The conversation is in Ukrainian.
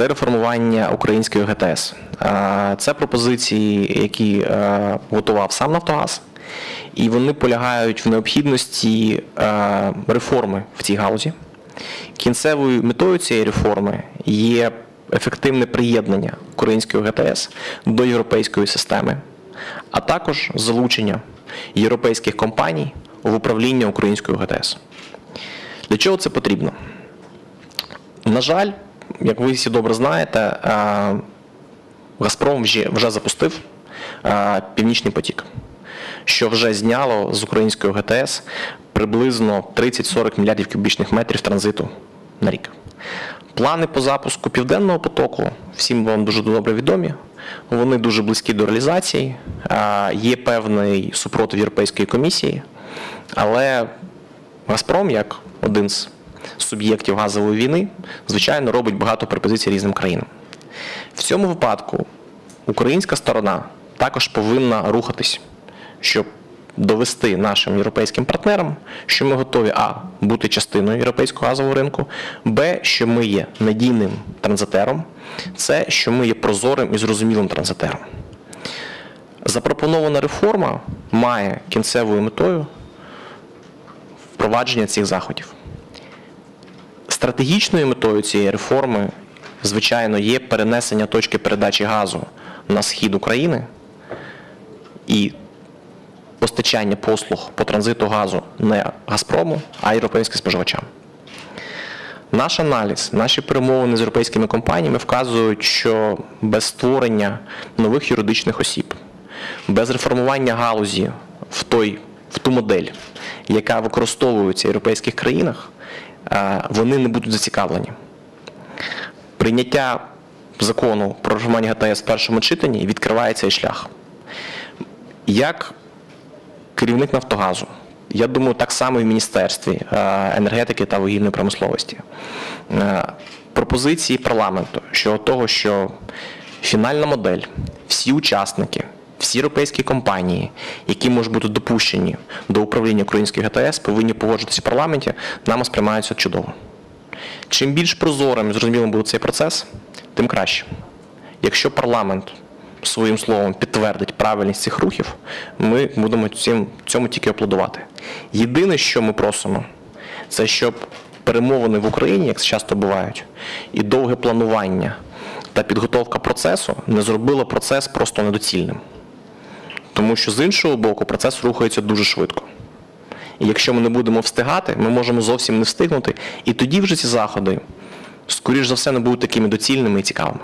Це реформування української ГТС. Це пропозиції, які е, готував сам Нафтогаз, і вони полягають в необхідності е, реформи в цій галузі. Кінцевою метою цієї реформи є ефективне приєднання української ГТС до європейської системи, а також залучення європейських компаній в управління українською ГТС. Для чого це потрібно? На жаль, як ви всі добре знаєте, е, Газпром вже, запустив е, Північний потік, що вже зняло з української ГТС приблизно 30-40 мільярдів кубічних метрів транзиту на рік. Плани по запуску південного потоку всім вам дуже добре відомі. Вони дуже близькі до реалізації. Е, Є певний супротив Європейської комісії, але Газпром, як один з суб'єктів газової війни, звичайно, робить багато пропозицій різним країнам. В цьому випадку українська сторона також повинна рухатись, щоб довести нашим європейським партнерам, що ми готові а. бути частиною європейського газового ринку, б. що ми є надійним транзитером, це що ми є прозорим і зрозумілим транзитером. Запропонована реформа має кінцевою метою впровадження цих заходів. Стратегічною метою цієї реформи, звичайно, є перенесення точки передачі газу на схід України і постачання послуг по транзиту газу не Газпрому, а європейським споживачам. Наш аналіз, наші перемовини з європейськими компаніями вказують, що без створення нових юридичних осіб, без реформування галузі в, той, в ту модель, яка використовується в європейських країнах, вони не будуть зацікавлені. Прийняття закону про реформування ГТС в першому читанні відкриває цей шлях. Як керівник Нафтогазу, я думаю, так само і в Міністерстві е, енергетики та вугільної промисловості. Е, Пропозиції парламенту щодо того, що фінальна модель, всі учасники, всі європейські компанії, які можуть бути допущені до управління української ГТС, повинні погоджуватися в парламенті, нами сприймаються чудово. Чим більш прозорим і зрозумілим буде цей процес, тим краще. Якщо парламент своїм словом підтвердить правильність цих рухів, ми будемо цим, цьому тільки аплодувати. Єдине, що ми просимо, це щоб перемовини в Україні, як часто бувають, і довге планування та підготовка процесу не зробило процес просто недоцільним. Тому що з іншого боку процес рухається дуже швидко. І якщо ми не будемо встигати, ми можемо зовсім не встигнути, і тоді вже ці заходи, скоріш за все, не будуть такими доцільними і цікавими.